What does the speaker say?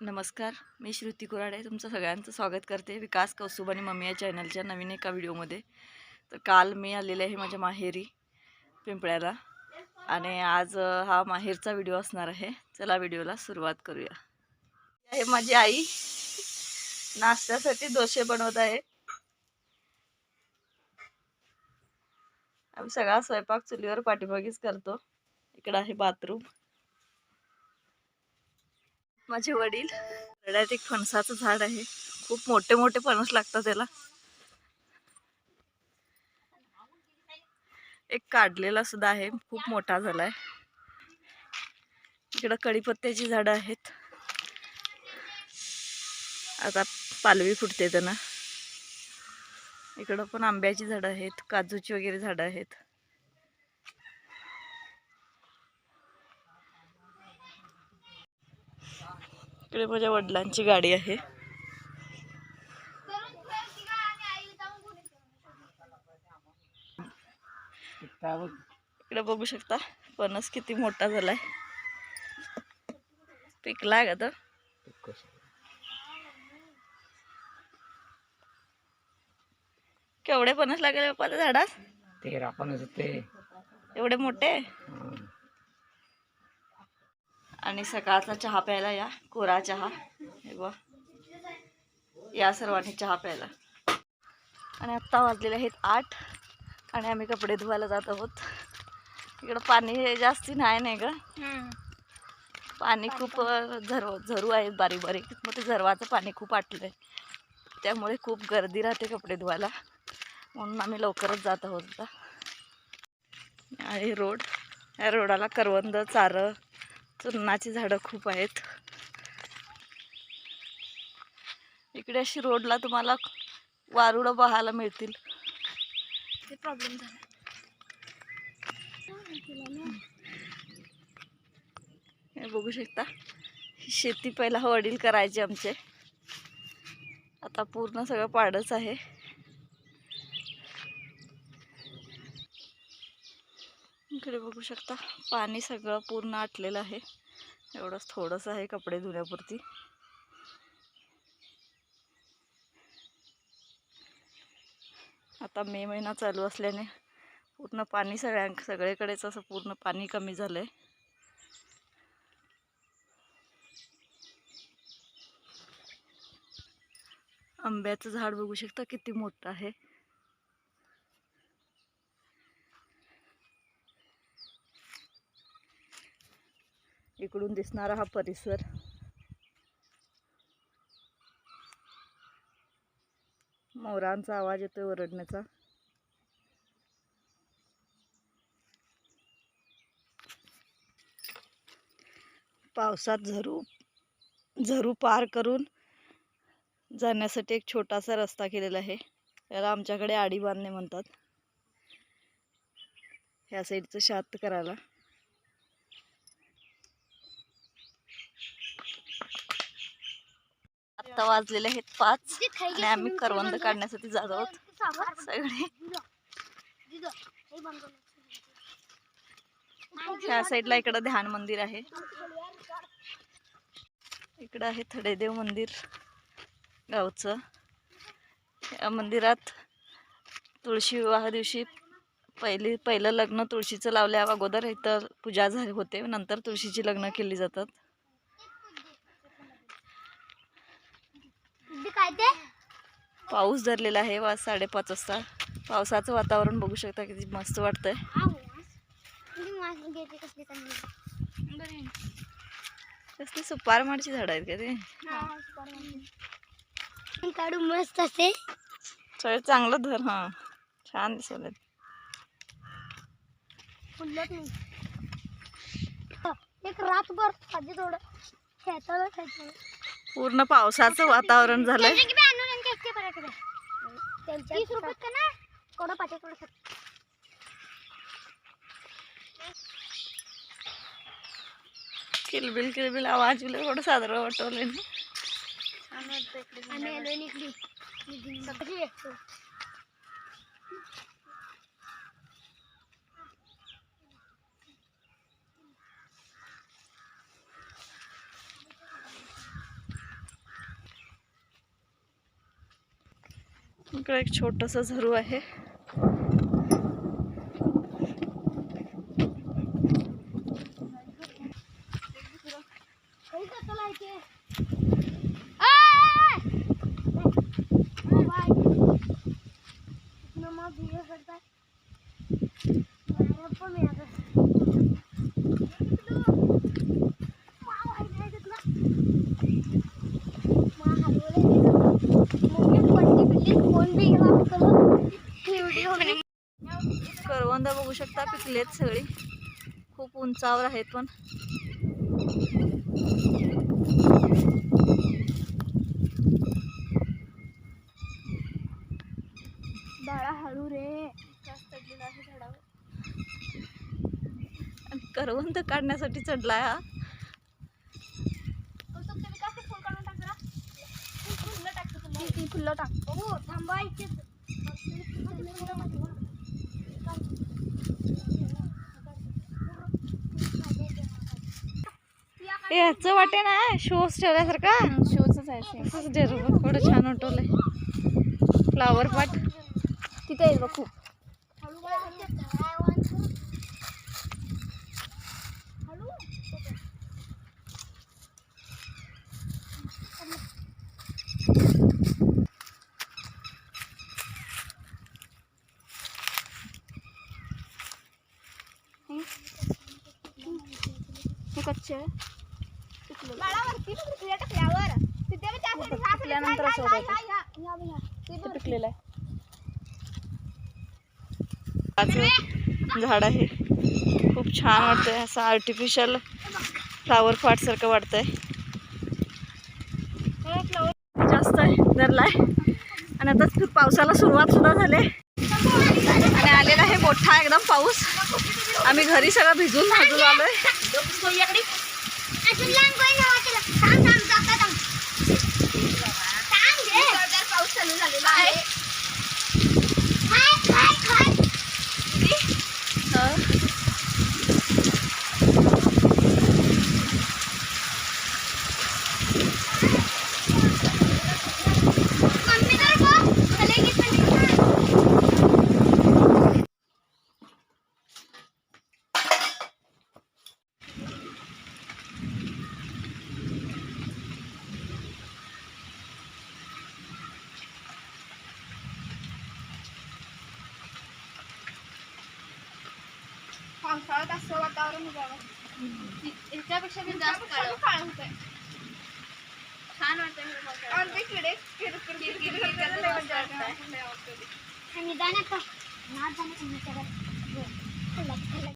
नमस्कार मी श्रुती कुराडे तुमचं सगळ्यांचं स्वागत करते विकास कौसुब आणि मम्मी या चॅनलच्या नवीन एका व्हिडिओमध्ये. तर काल मी आलेले आहे माझ्या माहेरी पिंपळ्याला. आणि आज हा माहेरचा व्हिडिओ असणार आहे. चला व्हिडिओला सुरुवात करूया. आहे माझी आई नाश्त्यासाठी दोसे बनवत आहे. आम्ही सगळा स्वयंपाक चुलीवर पाठीमागीच करतो. इकडं आहे बाथरूम. माझे वडील. रड्यात एक फणसाचं झाड आहे. खूप मोठे मोठे फणस लागतात त्याला. एक काढलेला सुद्धा आहे. खूप मोठा झालाय. इकडं कढीपत्त्याची झाडं आहेत. आता पालवी फुटते त्यांना. इकडं पण आंब्याची झाडं आहेत. काजूची वगैरे झाडं आहेत. इकडे माझ्या वडिलांची गाडी आहे. इकडे बघू शकता फणस किती मोठा झालाय. पिकलाय का तर केवढे फणस लागले बाप्पा त्या झाडात ते राखणच ते एवढे मोठे? आणि सकाळचा चहा प्यायला या कोरा चहा. हे बघ. या सर्वांनी चहा प्यायला. आणि आत्ता वाजलेले आहेत आठ आणि आम्ही कपडे धुवायला जात आहोत. इकडं पाणी जास्ती नाही नाही ग. पाणी खूप अ, झर झरू आहे बारीक बारीक. मग ते झरवाचं पाणी खूप आटलं आहे त्यामुळे खूप गर्दी राहते कपडे धुवायला. म्हणून आम्ही लवकरच जात आहोत आता. आहे रोड या रोडाला करवंद चारं. चुन्नाची झाडं खूप आहेत. इकडे अशी रोडला तुम्हाला वारुडं पाहायला मिळतील. ते प्रॉब्लेम झाला. हे बघू शकता. ही शेती पहिला वडील करायचे आमचे. आता पूर्ण सगळं पाडच आहे. इकडे बघू शकता पाणी सगळं पूर्ण आटलेलं आहे. एवढंच थोडंसं आहे कपडे धुण्यापुरती. आता मे महिना चालू असल्याने पूर्ण पाणी सगळ्यां सगळीकडेच असं पूर्ण पाणी कमी झालं आहे आंब्याचं झाड बघू शकता किती मोठं आहे. इकडून दिसणारा हा परिसर. मोरांचा आवाज येतोय ओरडण्याचा. पावसात झरू झरू पार करून जाण्यासाठी एक छोटासा रस्ता केलेला आहे. याला आमच्याकडे आडी बांधणे म्हणतात. ह्या साईडचं शात करायला. आत्ता वाजलेले आहेत पाच आणि आम्ही करवंद काढण्यासाठी जात आहोत. सगळे. ह्या साईडला इकडं ध्यान मंदिर आहे. इकडं आहे थडेदेव मंदिर गावचं. या मंदिरात तुळशी विवाह दिवशी पहिली पहिलं लग्न तुळशीचं लावल्या अगोदर इथं पूजा झाली होते. नंतर तुळशीची लग्न केली जातात काय ते पाऊस धरलेला आहे वाज साडेपाच वाजता. पावसाचं वातावरण बघू शकता किती मस्त वाटतंय. कसली सुपार माडची झाडं आहेत का ते? काढू मस्त असे. सगळे चांगलं धर हां. छान दिसत एक रातभर थोडं पूर्ण पावसाचं वातावरण झालंय. तीस रुपये का ना कोणा पाहिजे थोडं किलबिल किलबिल आवाज बिल थोडं साधारण वाटवलंय ना. आम्ही आलोय निघली इकडे एक छोटस झरू आहे. काही का करवंद बघू शकता पिकलेत सगळी. खूप उंचावर आहेत पण. बाळा हळू रे. झाडावर. करवंद काढण्यासाठी चढलाय हा. फुलं टाक. हो याचं वाटे ना शोज ठेवल्यासारखा. शोच आहे डेर बघ एवढं छान वाटवलंय फ्लावर पाट तिथे आहे बघ खूप हे कच्चे. आहे पिकल्यानंतर असं होतं ते पिकलेलं आहे. आजचं झाड आहे. खूप छान वाटतंय. असं आर्टिफिशियल फ्लावर पाट सारखं वाटतंय. जास्त आहे धरलाय आणि आता पावसाला सुरुवात सुद्धा झाली आणि आलेला आहे मोठा एकदम पाऊस. आम्ही घरी सगळं भिजून भाजून आलोय. पाऊस चालू झालेला आहे खाय, खाय, खाय. हं. मम्मी तर बघ, भले किती छान. पावसाळ्यात असं वातावरण बघा ह्याच्यापेक्षा मी जास्त काळ होतंय. छान वाटतंय किडे निदान आता